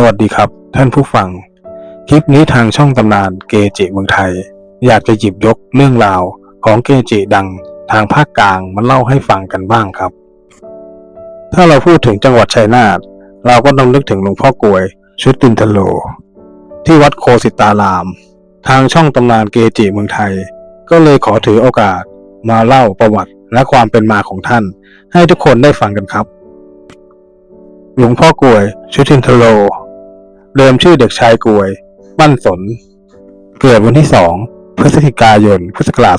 สวัสดีครับท่านผู้ฟัง คลิปนี้ทางช่องตำนานเกจิเมืองไทย อยากจะหยิบยกเรื่องราวของเกจิดังทางภาคกลางมาเล่าให้ฟังกันบ้างครับ ถ้าเราพูดถึงจังหวัดชัยนาทเราก็ต้องนึกถึงหลวงพ่อกลวย ชุดตินทโล ที่วัดโคสิตาราม ทางช่องตำนานเกจิเมืองไทย ก็เลยขอถือโอกาสมาเล่าประวัติและความเป็นมาของท่าน ให้ทุกคนได้ฟังกันครับ หลวงพ่อกลวย ชุตินทโล เดิมชื่อเด็กชายกวยปั้นสน เกิดวันที่2พฤศจิกายน พุทธศักราช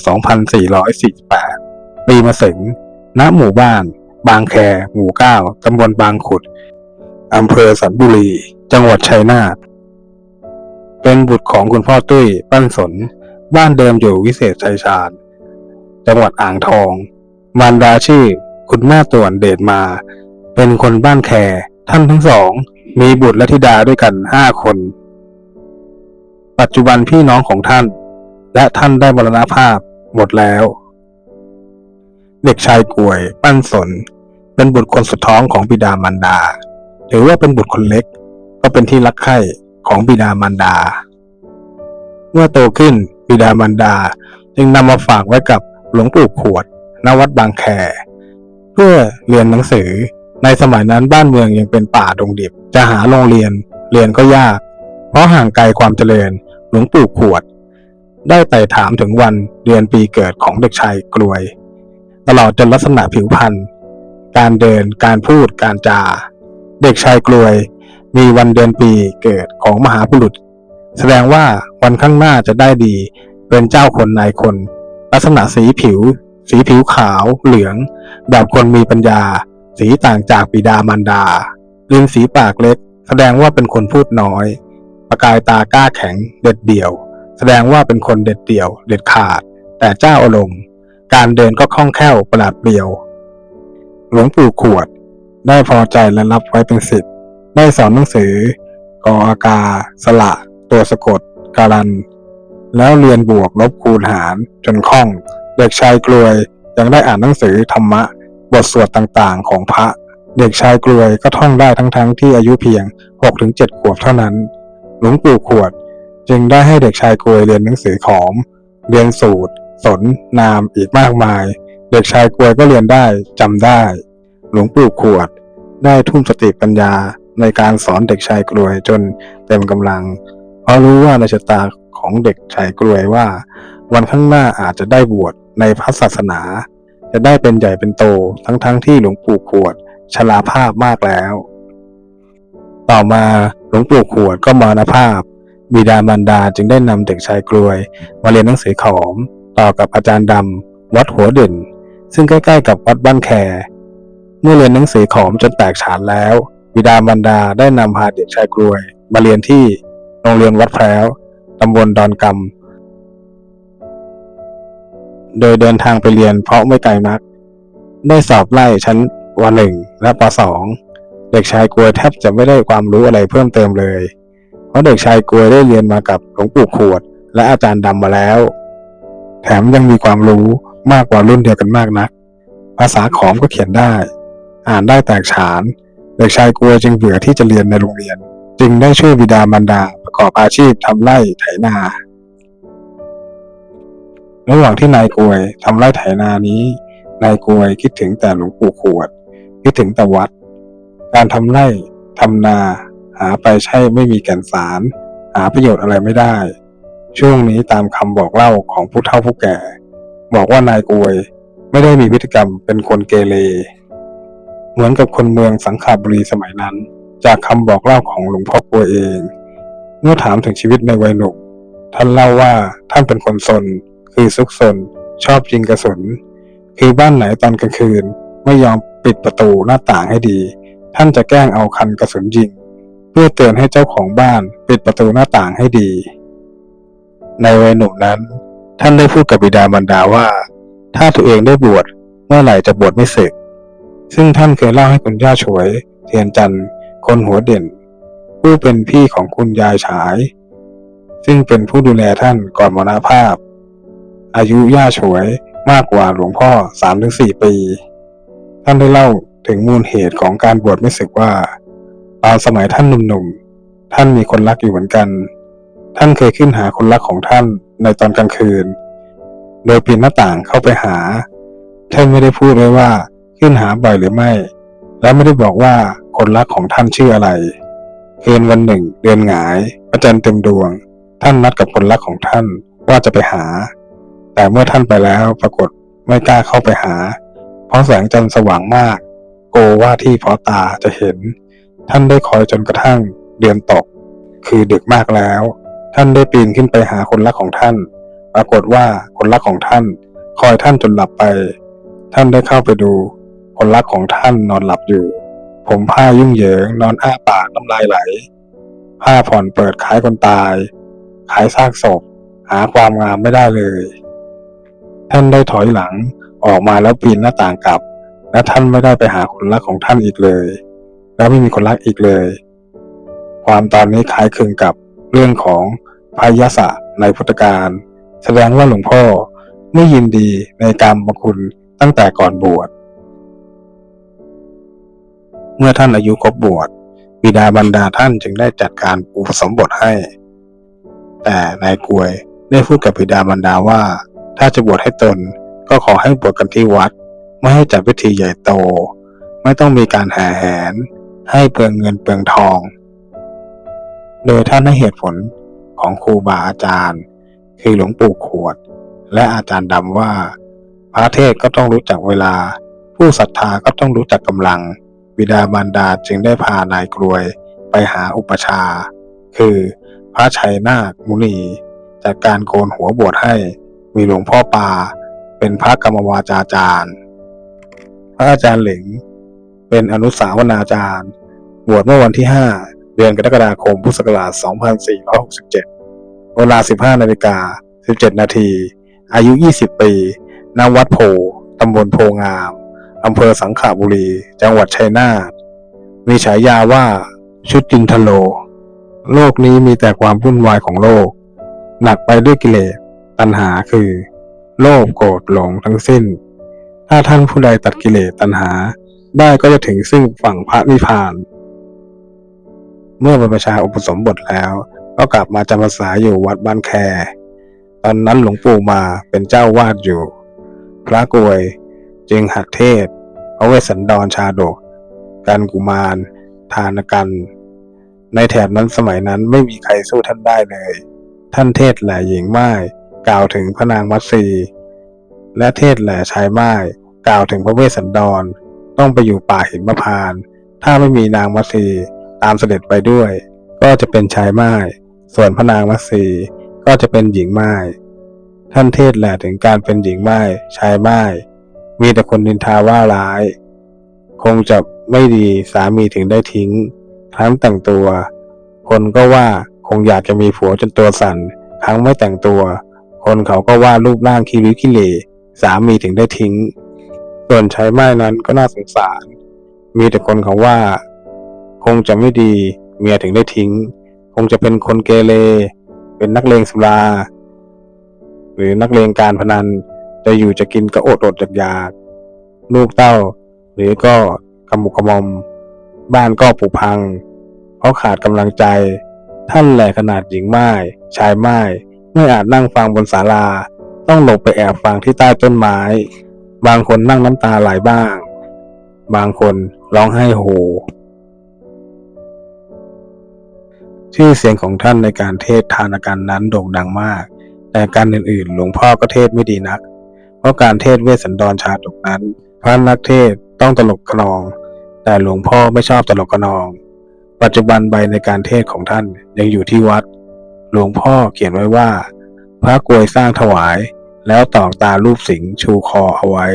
2448 ปีมะเสงณ หมู่บ้าน บางแค หมู่9ตำบลบางขุด อำเภอสันบุรี จังหวัดชัยนาท เป็นบุตรของคุณพ่อตุ้ย ปั้นสน บ้านเดิมอยู่วิเศษชัยชาญ จังหวัดอ่างทอง มารดาชื่อ คุณแม่ตวนเดชมา เป็นคนบ้านแค ท่านทั้งสอง มีบุตรและธิดาด้วยกันห้าคน ปัจจุบันพี่น้องของท่าน และท่านได้มรณภาพหมดแล้ว เด็กชายกลวย ปั้นสน เป็นบุตรคนสุดท้องของบิดามารดาถือว่าเป็นบุตรคนเล็ก ก็เป็นที่รักใคร่ของบิดามารดา เมื่อโตขึ้นบิดามารดาจึงนำมาฝากไว้กับหลวงปู่ขวดณวัดบางแคเพื่อเรียนหนังสือ ในสมัยนั้นบ้านเมืองยังเป็นป่าดงดิบ จะหาโรงเรียน เรียนก็ยาก เพราะห่างไกลความเจริญ หลวงปู่ขวด ได้ไต่ถามถึงวันเดือนปีเกิดของเด็กชายกลวย ตลอดจนลักษณะผิวพรรณ การเดิน การพูด การจา เด็กชายกลวย มีวันเดือนปีเกิดของมหาบุรุษ แสดงว่าวันข้างหน้าจะได้ดี เป็นเจ้าคนนายคน ลักษณะสีผิว สีผิวขาว เหลือง แบบคนมีปัญญา สีต่างจากบิดามารดา ริมสีปากเล็ก แสดงว่าเป็นคนพูดน้อย ประกายตากล้าแข็ง เด็ดเดี่ยว แสดงว่าเป็นคนเด็ดเดี่ยว เด็ดขาด แต่เจ้าอารมณ์การเดินก็คล่องแคล่วประหลาดเปลี่ยว หลวงปู่ขวด ได้พอใจและรับไว้เป็นศิษย์ได้สอนหนังสือกออากา สละ ตัวสะกด การัน แล้วเรียนบวกลบคูณหารจนคล่อง เด็กชายกลวยยังได้อ่านหนังสือธรรมะ บทสวดต่างๆ ของพระ เด็กชายกลวยก็ท่องได้ทั้งๆที่อายุเพียง 6-7 ขวบเท่านั้น หลวงปู่ขวด จึงได้ให้เด็กชายกลวยเรียนหนังสือขอม เรียนสูตร สน นามอีกมากมาย เด็กชายกลวยก็เรียนได้จำได้ หลวงปู่ขวด ได้ทุ่มสติปัญญาในการสอนเด็กชายกลวยจนเต็มกำลัง เพราะรู้ว่าในชะตาของเด็กชายกลวยว่า วันข้างหน้าอาจจะได้บวชในพระศาสนา จะได้เป็นใหญ่เป็นโตทั้งๆทที่หลวงปู่ขวดชราภาพมากแล้ว ต่อมาหลวงปู่ขวดก็มรณภาพ บิดามารดาจึงได้นำเด็กชายกลวย มาเรียนหนังสือขอม ต่อกับอาจารย์ดำวัดหัวเด่น ซึ่งใกล้ๆกับวัดบ้านแคเมื่อเรียนหนังสือขอมจนแตกฉานแล้ว บิดามารดาได้นำพาเด็กชายกลวย มาเรียนที่โรงเรียนวัดแพร้วตำบลดอนกำ โดยเดินทางไปเรียนเพราะไม่ไกลนัก ได้สอบไล่ชั้นวหนึ่งและปสองเด็กชายกลัวแทบจะไม่ได้ความรู้อะไรเพิ่มเติมเลย เพราะเด็กชายกลัวได้เรียนมากับหลวงปู่ขวด และอาจารย์ดำมาแล้ว แถมยังมีความรู้มากกว่ารุ่นเดียวกันมากนัก ภาษาขอมก็เขียนได้ อ่านได้แตกฉาน เด็กชายกลัวจึงเบื่อที่จะเรียนในโรงเรียน จึงได้ช่วยบิดามารดาประกอบอาชีพทำไร่ไถนา ระหว่างที่นายกวยทำไร่ไถนานี้ นายกวยคิดถึงแต่หลวงปู่ขวด คิดถึงแต่วัด การทำไร่ทำนาหาไปใช่ไม่มีแก่นสาร หาประโยชน์อะไรไม่ได้ ช่วงนี้ตามคำบอกเล่าของผู้เฒ่าผู้แก่ บอกว่านายกวยไม่ได้มีพฤติกรรมเป็นคนเกเร เหมือนกับคนเมืองสังขบุรีสมัยนั้น จากคำบอกเล่าของหลวงพ่อกวยเอง เมื่อถามถึงชีวิตในวัยหนุ่มท่านเล่าว่าท่านเป็นคนซน คือซุกซนชอบยิงกระสุน คือบ้านไหนตอนกลางคืน ไม่ยอมปิดประตูหน้าต่างให้ดี ท่านจะแกล้งเอาคันกระสุนยิง เพื่อเตือนให้เจ้าของบ้านปิดประตูหน้าต่างให้ดี ในวัยหนุ่มนั้น ท่านได้พูดกับบิดามารดาว่า ถ้าตัวเองได้บวชเมื่อไหร่จะบวชไม่เสึกซึ่งท่านเคยเล่าให้คุณย่าฉวย เทียนจันทร์คนหัวเด่น ผู้เป็นพี่ของคุณยายฉาย ซึ่งเป็นผู้ดูแลท่านก่อนมรณภาพ อายุย่าฉวยมากกว่าหลวงพ่อสามถึงสี่ปี ท่านได้เล่าถึงมูลเหตุของการบวชไม่สึกว่า ตอนสมัยท่านหนุ่มๆ ท่านมีคนรักอยู่เหมือนกัน ท่านเคยขึ้นหาคนรักของท่านในตอนกลางคืน โดยปีนหน้าต่างเข้าไปหา ท่านไม่ได้พูดไว้ว่าขึ้นหาบ่อยหรือไม่ และไม่ได้บอกว่าคนรักของท่านชื่ออะไรคืนวันหนึ่ง เดือนหงายพระจันเต็มดวง ท่านนัดกับคนรักของท่านว่าจะไปหา แต่เมื่อท่านไปแล้วปรากฏไม่กล้าเข้าไปหา เพราะแสงจันทร์สว่างมาก โกว่าที่พอตาจะเห็น ท่านได้คอยจนกระทั่งเดือนตก คือดึกมากแล้ว ท่านได้ปีนขึ้นไปหาคนรักของท่าน ปรากฏว่าคนรักของท่าน คอยท่านจนหลับไป ท่านได้เข้าไปดู คนรักของท่านนอนหลับอยู่ ผมผ้ายุ่งเหยิงนอนอ้าปากน้ำลายไหล ผ้าผ่อนเปิดขายคนตายขายซากศพ หาความงามไม่ได้เลย ท่านได้ถอยหลังออกมาแล้วปีนหน้าต่างกลับ และท่านไม่ได้ไปหาคนรักของท่านอีกเลย และไม่มีคนรักอีกเลย ความตอนนี้คล้ายคลึงกับเรื่องของพายศะในพุทธการแสดงว่าหลวงพ่อไม่ยินดีในการมคุณตั้งแต่ก่อนบวช เมื่อท่านอายุครบบวชบิดาบรรดาท่านจึงได้จัดการอุปสมบทให้ แต่นายกวยได้พูดกับบิดาบรรดาว่า ถ้าจะบวชให้ตนก็ขอให้บวชกันที่วัด ไม่ให้จัดพิธีใหญ่โต ไม่ต้องมีการแห่แหน ให้เปลืองเงินเปลืองทอง โดยท่านให้เหตุผลของครูบาอาจารย์ คือหลวงปู่ขวด และอาจารย์ดำว่า พระเทศก็ต้องรู้จักเวลา ผู้ศรัทธาก็ต้องรู้จักกำลัง บิดาบรรดาจึงได้พานายกรวยไปหาอุปชา คือพระชัยนาคมุนีจัดการโกนหัวบวชให้ มีหลวงพ่อปา เป็นพระกรรมวาจาจารย์ พระอาจารย์เหลงเป็นอนุสาวนาจารย์บวชเมื่อวันที่ 5 เดือนกรกฎาคมพุทธศักราช 2467 เวลา 15 นาฬิกา 17 นาที อายุ 20 ปีณวัดโพ ตำบลโพงาม อำเภอสังขบุรี จังหวัดชัยนาท มีฉายาว่าชุดจินทโล โลกนี้มีแต่ความวุ่นวายของโลก หนักไปด้วยกิเลส ตัณหาคือ โลภโกรธหลงทั้งสิ้น ถ้าท่านผู้ใดตัดกิเลสตัณหาได้ก็จะถึงซึ่งฝั่งพระนิพพาน เมื่อบรรพชาอุปสมบทแล้ว ก็กลับมาจำพรรษาอยู่วัดบ้านแค ตอนนั้นหลวงปู่มาเป็นเจ้าวาดอยู่ พระกวย จึงหักเทศน์พระเวสสันดรชาดก การกุมาร ทานกัน ในแถบนั้นสมัยนั้นไม่มีใครสู้ท่านได้เลย ท่านเทศแหล่หญิงไม้ กล่าวถึงพระนางมัตสีและเทศแหล่ชายไม้กล่าวถึงพระเวสสันดร ต้องไปอยู่ป่าหิมพานต์ถ้าไม่มีนางมัตสีตามเสด็จไปด้วย ก็จะเป็นชายไม้ส่วนพระนางมัตสีก็จะเป็นหญิงไม้ท่านเทศแหละถึงการเป็นหญิงไม้ชายไม้มีแต่คนนินทาว่าร้าย คงจะไม่ดีสามีถึงได้ทิ้งครั้งแต่งตัว คนก็ว่าคงอยากจะมีผัวจนตัวสั่นครั้งไม่แต่งตัว คนเขาก็ว่ารูปร่างคีริ้วขี้เหร่สามีถึงได้ทิ้ง ส่วนชายไม้นั้นก็น่าสงสาร มีแต่คนเขาว่า คงจะไม่ดีเมียถึงได้ทิ้ง คงจะเป็นคนเกเรเป็นนักเลงสุรา หรือนักเลงการพนัน จะอยู่จะกินก็อดอดอยากอยากลูกเต้า หรือก็กำมุกกระหมอม บ้านก็ผุพัง เพราะขาดกำลังใจ ท่านแหล่ขนาดหญิงไม้ชายไม้ ไม่อาจนั่งฟังบนศาลา ต้องหลงไปแอบฟังที่ใต้ต้นไม้ บางคนนั่งน้ำตาไหลบ้าง บางคนร้องไห้โฮชื่อเสียงของท่านในการเทศทานการนั้นโด่งดังมาก แต่การอื่นๆ หลวงพ่อก็เทศไม่ดีนัก เพราะการเทศเวสสันดรชาดกนั้น พระนักเทศต้องตลกกนอง แต่หลวงพ่อไม่ชอบตลกกนอง ปัจจุบันใบในการเทศของท่านยังอยู่ที่วัด หลวงพ่อเขียนไว้ว่า พระกวยสร้างถวาย แล้วตอกตารูปสิงชูคอเอาไว้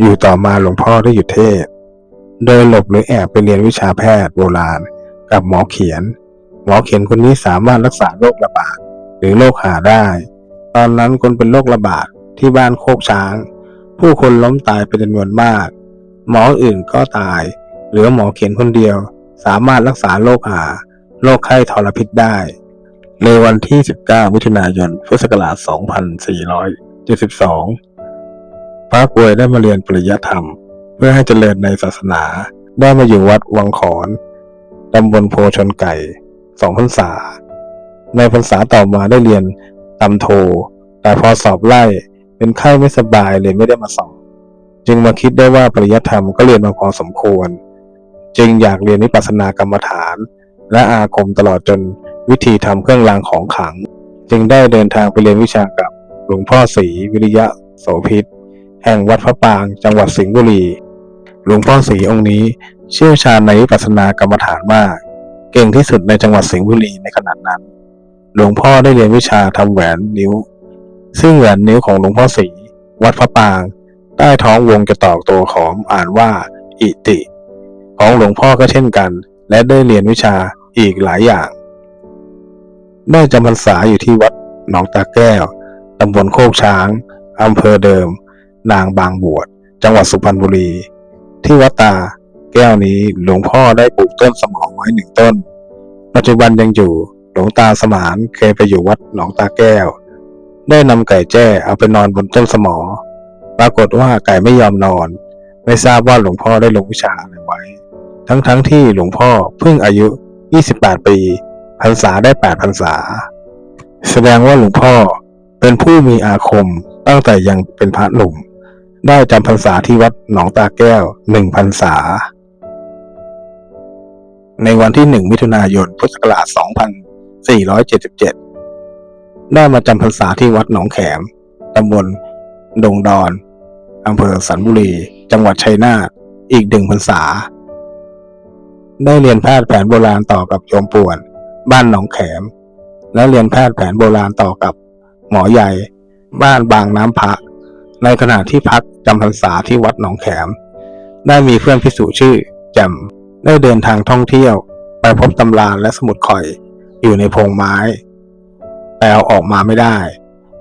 อยู่ต่อมาหลวงพ่อได้หยุดเทศ โดยหลบหรือแอบไปเรียนวิชาแพทย์โบราณ กับหมอเขียน หมอเขียนคนนี้สามารถรักษาโรคระบาดหรือโรคหาได้ ตอนนั้นคนเป็นโรคระบาดที่บ้านโคกช้าง ผู้คนล้มตายเป็นจำนวนมาก หมออื่นก็ตาย เหลือหมอเขียนคนเดียว สามารถรักษาโรคหาโรคไข้ทรพิษได้ ในวันที่ 19 มิถุนายน พุทธศักราช 2472 พระกรวยได้มาเรียนปริยธรรม เพื่อให้เจริญในศาสนา ได้มาอยู่วัดวังขอนตำบลโพชนไก่สองพรรษา ในพรรษาต่อมาได้เรียนตำโท แต่พอสอบไล่เป็นไข้ไม่สบายเลยไม่ได้มาสอบ จึงมาคิดได้ว่าปริยัติธรรมก็เรียนมาพอสมควร จึงอยากเรียนวิปัสสนากรรมฐาน และอาคมตลอดจน วิธีทำเครื่องรางของขลัง จึงได้เดินทางไปเรียนวิชากับหลวงพ่อศรีวิริยะโสพิษแห่งวัดพระปางจังหวัดสิงห์บุรี หลวงพ่อศรีองค์นี้เชี่ยวชาญในวิปัสสนากรรมฐานมาก เก่งที่สุดในจังหวัดสิงห์บุรีในขณะนั้น หลวงพ่อได้เรียนวิชาทำแหวนนิ้ว ซึ่งแหวนนิ้วของหลวงพ่อศรีวัดพระปาง ใต้ท้องวงจะตอกตัวขอมอ่านว่า อิติ ของหลวงพ่อก็เช่นกัน และได้เรียนวิชาอีกหลายอย่าง ได้จำพรรษาอยู่ที่วัดหนองตาแก้ว ตำบลโคกช้าง อำเภอเดิม นางบางบวช จังหวัดสุพรรณบุรี ที่วัดตาแก้วนี้หลวงพ่อได้ปลูกต้นสมองไว้หนึ่งต้น ปัจจุบันยังอยู่ หลวงตาสมานเคยไปอยู่วัดหนองตาแก้ว ได้นำไก่แจ้เอาไปนอนบนต้นสมอ ปรากฏว่าไก่ไม่ยอมนอน ไม่ทราบว่าหลวงพ่อได้ลงวิชาอะไรไว้ ทั้งๆทที่หลวงพ่อเพิ่งอายุ 28 ปี พรรษาได้8พรรษา แสดงว่าหลวงพ่อเป็นผู้มีอาคมตั้งแต่ยังเป็นพระหนุ่ม ได้จำพรรษาที่วัดหนองตาแก้วหนึ่งพรรษา ในวันที่หนึ่งมิถุนายนพุทธศักราช2477 ได้มาจำพรรษาที่วัดหนองแขมตำบลดงดอนอำเภอสันบุรี จังหวัดชัยนาทอีกหนึ่งพรรษา ได้เรียนแพทย์แผนโบราณต่อกับโยมป่วน บ้านหนองแขม และเรียนแพทย์แผนโบราณต่อกับหมอใหญ่ บ้านบางน้ำพระ ในขณะที่พักจำพรรษาที่วัดหนองแขม ได้มีเพื่อนพิสูจชื่อ แจ่มได้เดินทางท่องเที่ยว ไปพบตำราและสมุดข่อยอยู่ในโพงไม้ แต่เอาออกมาไม่ได้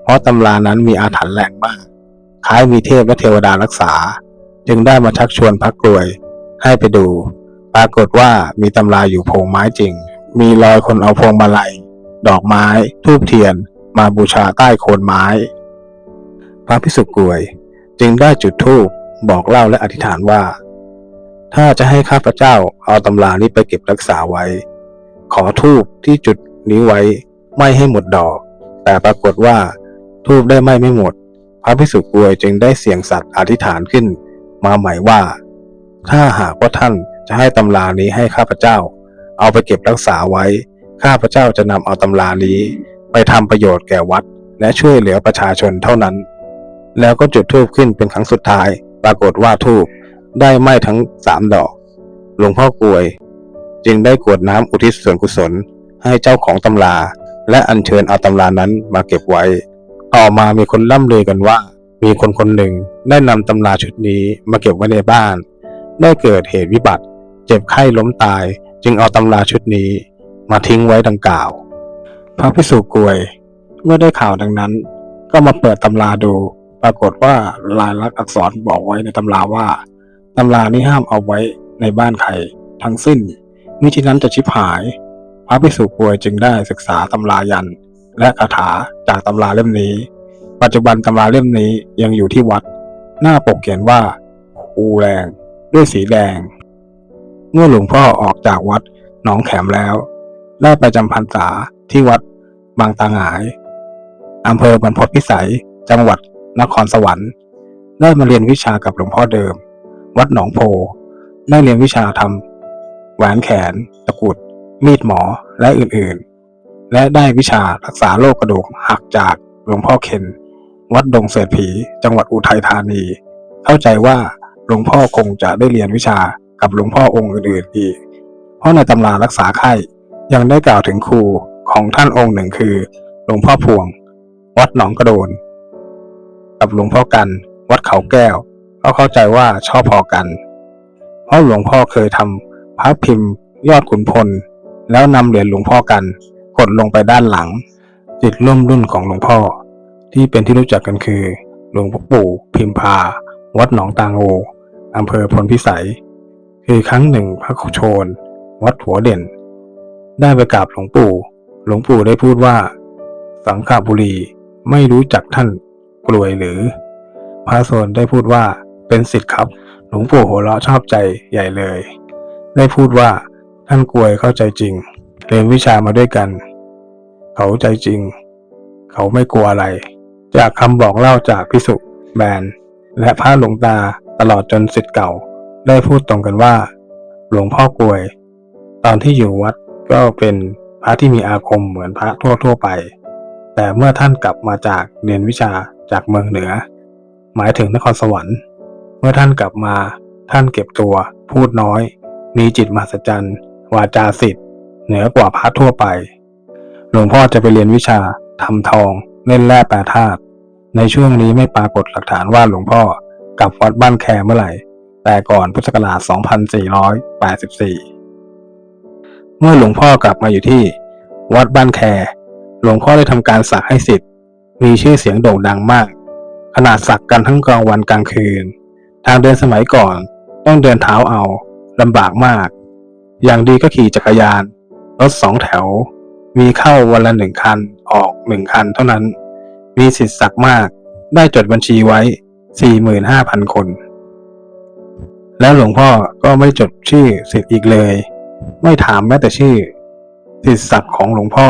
เพราะตำรานั้นมีอาถรรพ์แรงมาก คล้ายมีเทพและเทวดารักษา จึงได้มาชักชวนพักกลวยให้ไปดู ปรากฏว่ามีตำราอยู่โพงไม้จริง มีรอยคนเอาพวงมาลัย ดอกไม้ ทูบเทียน มาบูชาใต้โคนไม้ พระพิสุกวย จึงได้จุดธูปบอกเล่าและอธิษฐานว่า ถ้าจะให้ข้าพเจ้าเอาตำรานี้ไปเก็บรักษาไว้ ขอทูบที่จุดนี้ไว้ไม่ให้หมดดอก แต่ปรากฏว่าทูบได้ไม้ไม่หมด พระพิสุกวยจึงได้เสี่ยงสัตย์อธิษฐานขึ้น มาใหม่ว่า ถ้าหากว่าท่านจะให้ตำรานี้ให้ข้าพเจ้า เอาไปเก็บรักษาไว้ ข้าพเจ้าจะนำเอาตำรานี้ ไปทำประโยชน์แก่วัด และช่วยเหลือประชาชนเท่านั้น แล้วก็จุดธูปขึ้นเป็นครั้งสุดท้าย ปรากฏว่าธูปได้ไหม้ทั้งสามดอก หลวงพ่อกวย จึงได้กวดน้ำอุทิศส่วนกุศล ให้เจ้าของตำรา และอัญเชิญเอาตำรานั้นมาเก็บไว้ ต่อมามีคนล่ำลือกันว่า มีคนคนหนึ่งได้นำตำราชุดนี้มาเก็บไว้ในบ้าน ได้เกิดเหตุวิบัติ เจ็บไข้ล้มตาย จึงเอาตำราชุดนี้มาทิ้งไว้ดังกล่าว พระพิสุกวย เมื่อได้ข่าวดังนั้น ก็มาเปิดตำราดู ปรากฏว่าลายลักษณ์อักษรบอกไว้ในตำราว่าตำรานี้ห้ามเอาไว้ในบ้านใครทั้งสิ้นมิฉะนั้นจะชิบหาย พระพิสุกวยจึงได้ศึกษาตำรายัน และคาถาจากตำราเล่มนี้ ปัจจุบันตำราเล่มนี้ยังอยู่ที่วัด หน้าปกเขียนว่าอูแรงด้วยสีแดง เมื่อหลวงพ่อออกจากวัดหนองแขมแล้ว ได้ไปจำพรรษาที่วัดบางตาหงายอำเภอบรรพตพิสัย จังหวัดนครสวรรค์ ได้มาเรียนวิชากับหลวงพ่อเดิม วัดหนองโพ ได้เรียนวิชาทำแหวนแขน ตะกุด มีดหมอ และอื่นๆ และได้วิชารักษาโรคกระดูกหักจากหลวงพ่อเคนวัดดงเศรษฐี จังหวัดอุทัยธานี เข้าใจว่าหลวงพ่อคงจะได้เรียนวิชา กับหลวงพ่อองค์อื่นๆอีก เพราะในตำรารักษาไข้ยังได้กล่าวถึงครูของท่านองค์หนึ่งคือ หลวงพ่อพวง วัดหนองกระโดน กับหลวงพ่อกัน วัดเขาแก้ว ก็เข้าใจว่าชอบพอกัน เพราะหลวงพ่อเคยทำพระพิมพ์ ยอดขุนพล แล้วนำเหรียญหลวงพ่อกัน กดลงไปด้านหลังติดร่วมรุ่นของหลวงพ่อ ที่เป็นที่รู้จักกันคือ หลวงพ่อปู่พิมพา วัดหนองตางโออำเภอพลพิสัย คือครั้งหนึ่งพระโชน วัดหัวเด่น ได้ไปกราบหลวงปู่ หลวงปู่ได้พูดว่า สังฆบุรีไม่รู้จักท่านกลวยหรือ พระโซนได้พูดว่าเป็นสิทธิ์ครับ หลวงปู่หัวเราะชอบใจใหญ่เลย ได้พูดว่าท่านกลวยเข้าใจจริง เรียนวิชามาด้วยกัน เขาใจจริง เขาไม่กลัวอะไร จากคำบอกเล่าจากพิสุแบนและพระหลวงตาตลอดจนสิทธิ์เก่า ได้พูดตรงกันว่า หลวงพ่อกลวย ตอนที่อยู่วัดก็เป็นพระที่มีอาคมเหมือนพระทั่วๆไป แต่เมื่อท่านกลับมาจากเรียนวิชาจากเมืองเหนือ หมายถึงนครสวรรค์ เมื่อท่านกลับมา ท่านเก็บตัว พูดน้อย มีจิตมหัศจรรย์วาจาสิทธิ์เหนือกว่าพระทั่วไป หลวงพ่อจะไปเรียนวิชาทำทอง เล่นแร่แปรธาตุในช่วงนี้ไม่ปรากฏหลักฐานว่าหลวงพ่อกลับวัดบ้านแคเมื่อไหร่ แต่ก่อนพุทธศักราช 2484 เมื่อหลวงพ่อกลับมาอยู่ที่ วัดบ้านแค หลวงพ่อได้ทำการสักให้สิทธิ์ มีชื่อเสียงโด่งดังมาก ขนาดสักกันทั้งกลางวันกลางคืน ทางเดินสมัยก่อนต้องเดินเท้าเอาลำบากมาก อย่างดีก็ขี่จักรยาน รถสองแถว มีเข้าวันละหนึ่งคัน ออกหนึ่งคันเท่านั้น มีสิทธิ์สักมาก ได้จดบัญชีไว้ 45,000 คน แล้วหลวงพ่อก็ไม่จดชื่อสิทธิ์อีกเลย ไม่ถามแม้แต่ชื่อ สิทธิ์ศักดิ์ของหลวงพ่อ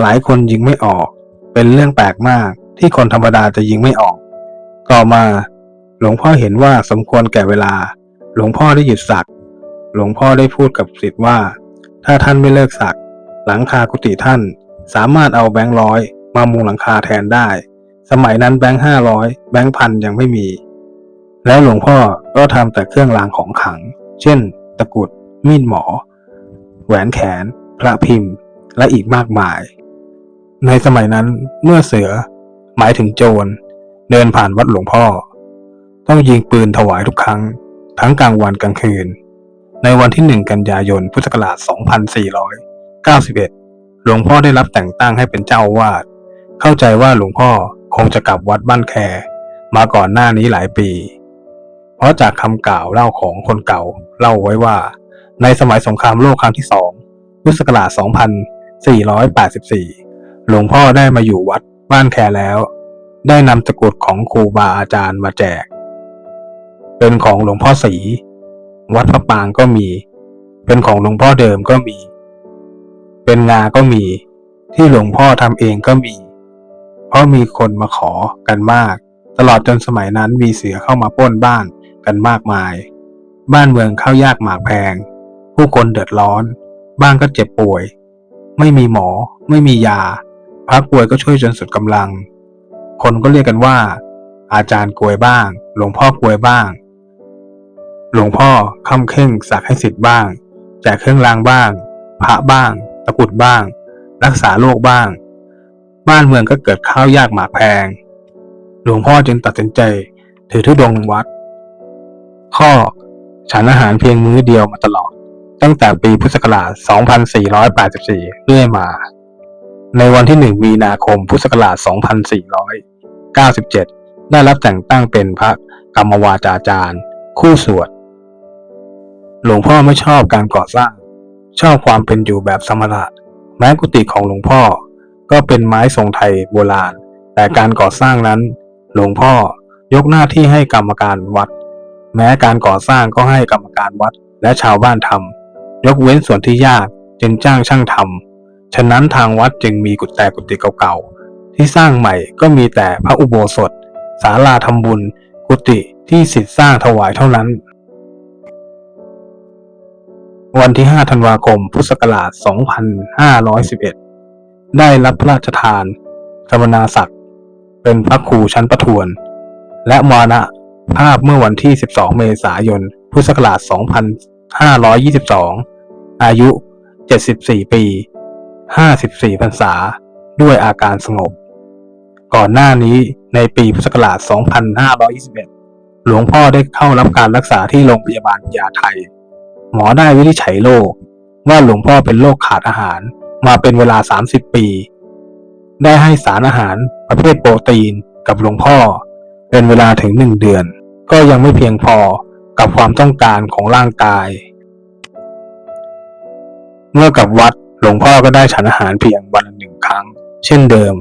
หลายคนยิงไม่ออก เป็นเรื่องแปลกมากที่คนธรรมดาจะยิงไม่ออก ต่อมาหลวงพ่อเห็นว่าสมควรแก่เวลา หลวงพ่อได้หยุดสักหลวงพ่อได้พูดกับสิทธิ์ว่า ถ้าท่านไม่เลิกสักหลังคากุฏิท่าน สามารถเอาแบงค์ร้อยมามุงหลังคาแทนได้ สมัยนั้นแบงค์ห้าร้อยแบงค์พันยังไม่มี แล้วหลวงพ่อก็ทำแต่เครื่องรางของขลัง เช่น ตะกรุด มีดหมอ แหวนแขน พระพิมพ์ และอีกมากมาย ในสมัยนั้นเมื่อเสือ หมายถึงโจร เดินผ่านวัดหลวงพ่อ ต้องยิงปืนถวายทุกครั้ง ทั้งกลางวันกลางคืน ในวันที่หนึ่งกันยายนพุทธศักราช 2491 หลวงพ่อได้รับแต่งตั้งให้เป็นเจ้าวาด เข้าใจว่าหลวงพ่อคงจะกลับวัดบ้านแคมาก่อนหน้านี้หลายปี ราะจากคำกล่าวเล่าของคนเก่าเล่าไว้ว่า ในสมัยสงครามโลกครั้งที่สองพุทธศักราช 2484 หลวงพ่อได้มาอยู่วัดบ้านแคแล้ว ได้นำตะกรุดของครูบาอาจารย์มาแจก เป็นของหลวงพ่อศรีวัดพระปางก็มี เป็นของหลวงพ่อเดิมก็มี เป็นงาก็มี ที่หลวงพ่อทำเองก็มี เพราะมีคนมาขอกันมาก ตลอดจนสมัยนั้นมีเสือเข้ามาป้นบ้าน กันมากมาย บ้านเมืองข้าวยากหมากแพง ผู้คนเดือดร้อน บ้านก็เจ็บป่วย ไม่มีหมอ ไม่มียา พระป่วยก็ช่วยจนสุดกำลัง คนก็เรียกกันว่า อาจารย์กวยบ้าง หลวงพ่อกวยบ้าง หลวงพ่อค่ำเข่งสักให้สิทธิ์บ้างแจกเครื่องรางบ้าง พระบ้าง ตะกุดบ้าง รักษาโรคบ้าง บ้านเมืองก็เกิดข้าวยากหมากแพง หลวงพ่อจึงตัดสินใจ ถือธุดงค์วัด ข้อ ฉันอาหารเพียงมื้อเดียวมาตลอด ตั้งแต่ปีพุทธศักราช 2484 เรื่อยมา ในวันที่ 1 มีนาคม พุทธศักราช 2497 ได้รับแต่งตั้งเป็นพระกรรมวาจาจารย์ คู่สวด หลวงพ่อไม่ชอบการก่อสร้าง ชอบความเป็นอยู่แบบสมถะแม้กุฏิของหลวงพ่อ ก็เป็นไม้ทรงไทยโบราณ แต่การก่อสร้างนั้น หลวงพ่อยกหน้าที่ให้กรรมการวัด แม้การก่อสร้างก็ให้กรรมการวัดและชาวบ้านทำยกเว้นส่วนที่ยากจึงจ้างช่างทำฉะนั้นทางวัดจึงมีกุฏิแต่กุฏิเก่าๆที่สร้างใหม่ก็มีแต่พระอุโบสถศาลาทำบุญ กุฏิที่สิทธิ์สร้างถวายเท่านั้น วันที่ 5 ธันวาคม พุทธศักราช 2511 ได้รับพระราชทานสมณศักดิ์เป็นพระครูชั้นประทวน และมรณะ ภาพเมื่อวันที่ 12 เมษายน พุทธศักราช 2522 อายุ 74 ปี 54 พรรษา ด้วยอาการสงบ ก่อนหน้านี้ในปีพุทธศักราช 2521 หลวงพ่อได้เข้ารับการรักษาที่โรงพยาบาลพญาไทย หมอได้วินิจฉัยโรคว่าหลวงพ่อเป็นโรคขาดอาหารมาเป็นเวลา 30 ปี ได้ให้สารอาหารประเภทโปรตีนกับหลวงพ่อ เป็นเวลาถึงหนึ่งเดือน ก็ยังไม่เพียงพอกับความต้องการของร่างกาย เมื่อกลับวัดหลวงพ่อก็ได้ฉันอาหารเพียงวันหนึ่งครั้ง เช่นเดิม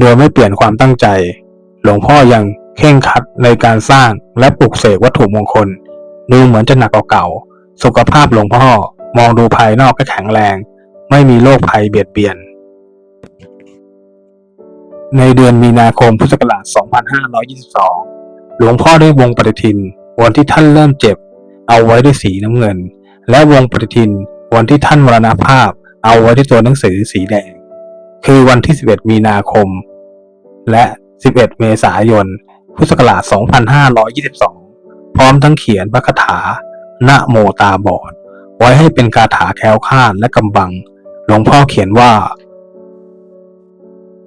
โดยไม่เปลี่ยนความตั้งใจ หลวงพ่อยังเข่งคัดในการสร้างและปลุกเสกวัตถุมงคล ดูเหมือนจะหนักกว่าเก่า สุขภาพหลวงพ่อมองดูภายนอกก็แข็งแรง ไม่มีโรคภัยเบียดเบียน ในเดือนมีนาคมพุทธศักราช 2522 หลวงพ่อได้วงปฏิทิน วันที่ท่านเริ่มเจ็บ เอาไว้ด้วยสีน้ำเงิน และวงปฏิทิน วันที่ท่านมรณภาพ เอาไว้ที่ตัวหนังสือสีแดง คือวันที่ 11 มีนาคม และ 11 เมษายน พุทธศักราช 2522 พร้อมทั้งเขียนพระคาถานะโมตาบอด ไว้ให้เป็นคาถาแคล้วคลาดและกำบัง หลวงพ่อเขียนว่า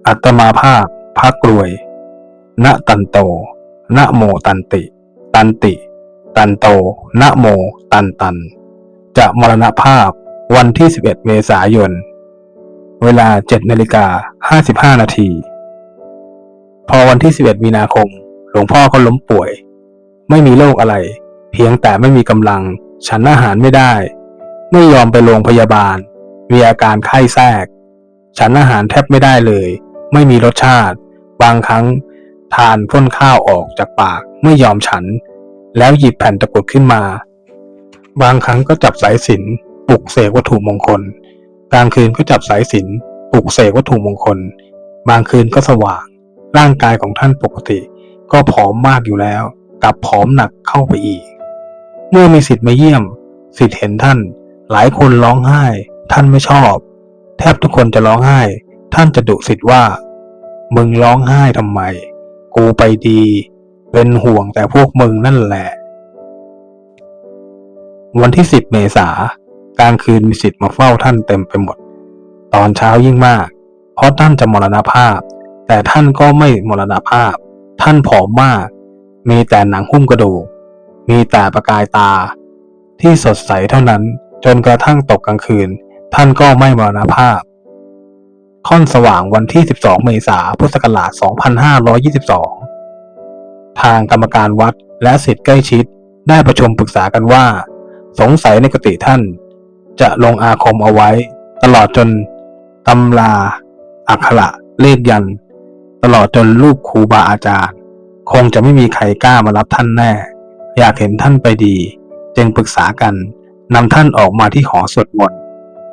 อัตมาภาพพักรวย ณตันโตนโมตันติ ตันติ ตันโตนโม ตันตัน จะมรณภาพวันที่ 11 เมษายน เวลา 7นาฬิกา55 นาที พอวันที่ 11 มีนาคม หลวงพ่อก็ล้มป่วย ไม่มีโรคอะไร เพียงแต่ไม่มีกำลัง ฉันอาหารไม่ได้ ไม่ยอมไปโรงพยาบาล มีอาการไข้แทรก ฉันอาหารแทบไม่ได้เลย ไม่มีรสชาติ บางครั้งทานพ้นข้าวออกจากปากไม่ยอมฉัน แล้วหยิบแผ่นตะกรุดขึ้นมา บางครั้งก็จับสายสิญจนปลุกเสกวัตถุมงคล กลางคืนก็จับสายสิญจนปลุกเสกวัตถุมงคล บางคืนก็สว่าง ร่างกายของท่านปกติ ก็ผอมมากอยู่แล้วกลับผอมหนักเข้าไปอีก เมื่อมีสิทธิ์มาเยี่ยม สิทธิ์เห็นท่าน หลายคนร้องไห้ ท่านไม่ชอบ แทบทุกคนจะร้องไห้ ท่านจะดุสิทธิ์ว่า มึงร้องไห้ทำไม กูไปดี เป็นห่วงแต่พวกมึงนั่นแหละ วันที่สิบเมษากลางคืนมีสิทธิ์มาเฝ้าท่านเต็มไปหมด ตอนเช้ายิ่งมาก เพราะท่านจะมรณภาพ แต่ท่านก็ไม่มรณภาพ ท่านผอมมาก มีแต่หนังหุ้มกระดูก มีแต่ประกายตา ที่สดใสเท่านั้นจนกระทั่งตกกลางคืน ท่านก็ไม่มรณภาพ ค่อนสว่างวันที่ 12 เมษายน พุทธศักราช 2522 ทางกรรมการวัดและสิทธิ์ใกล้ชิดได้ประชุมปรึกษากันว่า สงสัยในกติท่าน จะลงอาคมเอาไว้ ตลอดจนตำราอักขระเลขยัน ตลอดจนรูปครูบาอาจารย์ คงจะไม่มีใครกล้ามารับท่านแน่ อยากเห็นท่านไปดี จึงปรึกษากันนำท่านออกมาที่หอสวดมนต์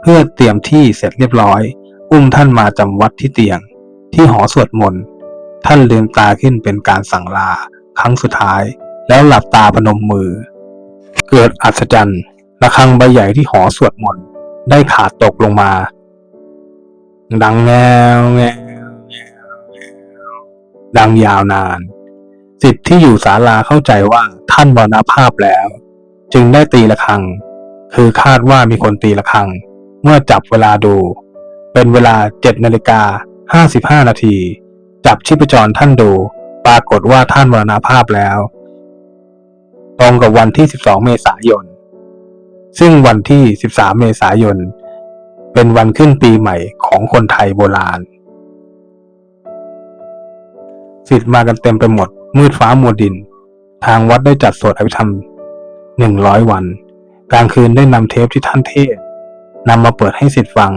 เพื่อเตรียมที่เสร็จเรียบร้อย อุ้มท่านมาจำวัดที่เตียง ที่หอสวดมนต์ ท่านลืมตาขึ้นเป็นการสั่งลา ครั้งสุดท้าย แล้วหลับตาพนมมือ เกิดอัศจรรย์ระฆังใบใหญ่ที่หอสวดมนต์ได้ขาดตกลงมา ดังแงวแงวแงวแงวดังยาวนานสิทธิ์ที่อยู่ศาลาเข้าใจว่าท่านมรณภาพแล้ว จึงได้ตีระฆัง คือคาดว่ามีคนตีระฆัง เมื่อจับเวลาดู เป็นเวลา7นาฬิกา55 นาที จับชีพจรท่านดู ปรากฏว่าท่านมรณภาพแล้ว ตรงกับวันที่ 12 เมษายน ซึ่งวันที่ 13 เมษายน เป็นวันขึ้นปีใหม่ของคนไทยโบราณสิทธิ์มากันเต็มไปหมด มืดฟ้ามัวดิน ทางวัดได้จัดสวดอภิธรรมหนึ่งร้อยวัน กลางคืนได้นำเทปที่ท่านเทศนำมาเปิดให้สิทธิ์ฟัง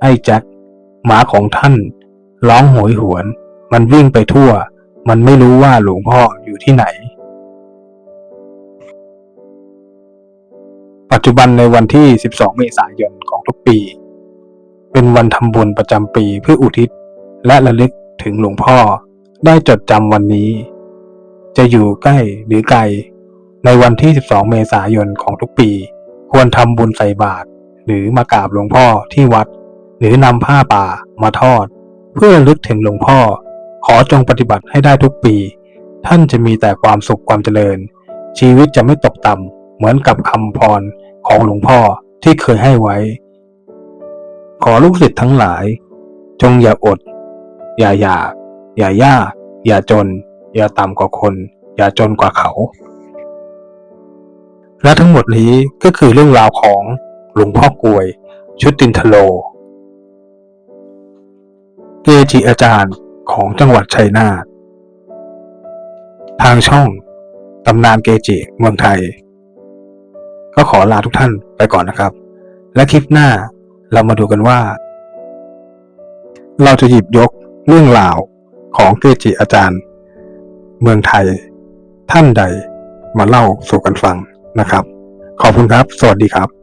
ไอ้แจ็คหมาของท่าน ร้องโหยหวน มันวิ่งไปทั่ว มันไม่รู้ว่าหลวงพ่ออยู่ที่ไหน ปัจจุบันในวันที่ 12 เมษายนของทุกปี เป็นวันทำบุญประจำปีเพื่ออุทิศ และระลึกถึงหลวงพ่อได้จดจำวันนี้ จะอยู่ใกล้หรือไกล ในวันที่ 12 เมษายนของทุกปี ควรทำบุญใส่บาตรหรือมากราบหลวงพ่อที่วัด หรือนำผ้าป่ามาทอด เพื่อระลึกถึงหลวงพ่อ ขอจงปฏิบัติให้ได้ทุกปี ท่านจะมีแต่ความสุขความเจริญ ชีวิตจะไม่ตกต่ำเหมือนกับคำพรของหลวงพ่อที่เคยให้ไว้ ขอลูกศิษย์ทั้งหลาย จงอย่าอด อย่าอยาก อย่ายาก อย่าจน อย่าต่ำกว่าคน อย่าจนกว่าเขา และทั้งหมดนี้ก็คือเรื่องราวของหลวงพ่อกวย ชุดตินทโล เกจิอาจารย์ของจังหวัดชัยนาททางช่องตำนานเกจิเมืองไทย ก็ขอลาทุกท่านไปก่อนนะครับ และคลิปหน้าเรามาดูกันว่า เราจะหยิบยกเรื่องราวของเกจิอาจารย์ เมืองไทย ท่านใดมาเล่าสู่กันฟังนะครับ ขอบคุณครับ สวัสดีครับ